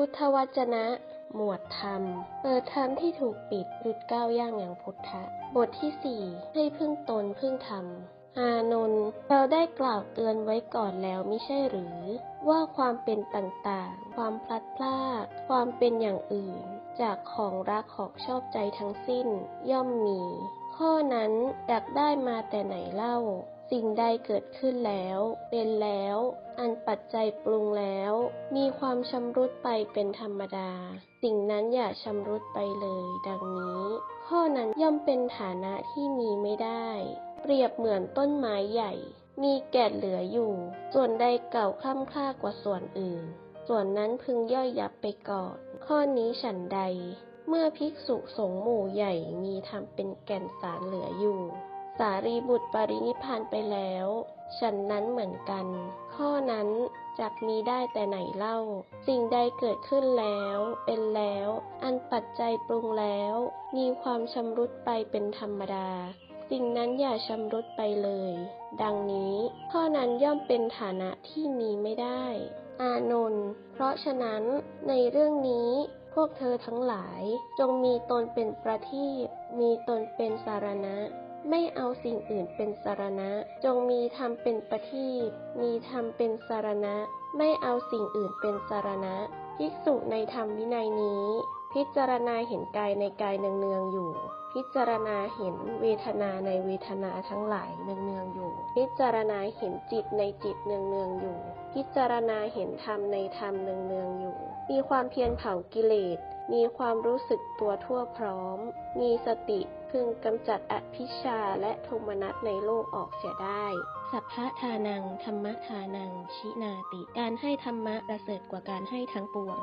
พุทธวจนะ หมวดธรรม เปิดธรรมที่ถูกปิดหยุดก้าวย่างอย่างพุทธะ บทที่สี่ให้พึ่งตนพึ่งธรรม อานนท์เราได้กล่าวเตือนไว้ก่อนแล้วมิใช่หรือ ว่าความเป็นต่างๆ ความพลัดพราก ความเป็นอย่างอื่น จากของรักของชอบใจทั้งสิ้น ย่อมมี ข้อนั้นอยากได้มาแต่ไหนเล่า สิ่งใดเกิดขึ้นแล้ว เป็นแล้ว อันปัจจัยปรุงแล้ว มีความชำรุดไปเป็นธรรมดา สิ่งนั้นอย่าชำรุดไปเลย ดังนี้ ข้อนั้นย่อมเป็นฐานะที่มีไม่ได้ เปรียบเหมือนต้นไม้ใหญ่ มีแก่นเหลืออยู่ ส่วนใดเก่าคล่ำคล้ากว่าส่วนอื่น ส่วนนั้นพึงย่อยยับไปก่อน ข้อนี้ฉันใด เมื่อภิกษุสงฆ์หมู่ใหญ่มีทำเป็นแก่นสารเหลืออยู่ สารีบุตรปรินิพพานไปแล้ว ฉันนั้นเหมือนกัน ข้อนั้นจักมีได้แต่ไหนเล่า สิ่งใดเกิดขึ้นแล้ว เป็นแล้ว อันปัจจัยปรุงแล้ว มีความชำรุดไปเป็นธรรมดา สิ่งนั้นอย่าชำรุดไปเลย ดังนี้ ข้อนั้นย่อมเป็นฐานะที่มีไม่ได้ อานนท์เพราะฉะนั้นในเรื่องนี้พวกเธอทั้งหลายจงมีตนเป็นประทีปมีตนเป็นสารณะ ไม่เอาสิ่งอื่นเป็นสารณะ จงมีธรรมเป็นประทีปมีธรรมเป็นสารณะ ไม่เอาสิ่งอื่นเป็นสารณะ ภิกษุในธรรมวินัยนี้ พิจารณาเห็นกายในกายเนืองๆอยู่ พิจารณาเห็นเวทนาในเวทนาทั้งหลายเนืองๆอยู่ พิจารณาเห็นจิตในจิตเนืองๆอยู่ พิจารณาเห็นธรรมในธรรมเนืองๆอยู่ มีความเพียรเผากิเลส มีความรู้สึกตัวทั่วพร้อม มีสติพึงกำจัดอภิชาและโทมนัสในโลกออกเสียได้ สัพพะทานัง ธรรมทานัง ชินาติ การให้ธรรมะประเสริฐกว่าการให้ทั้งปวง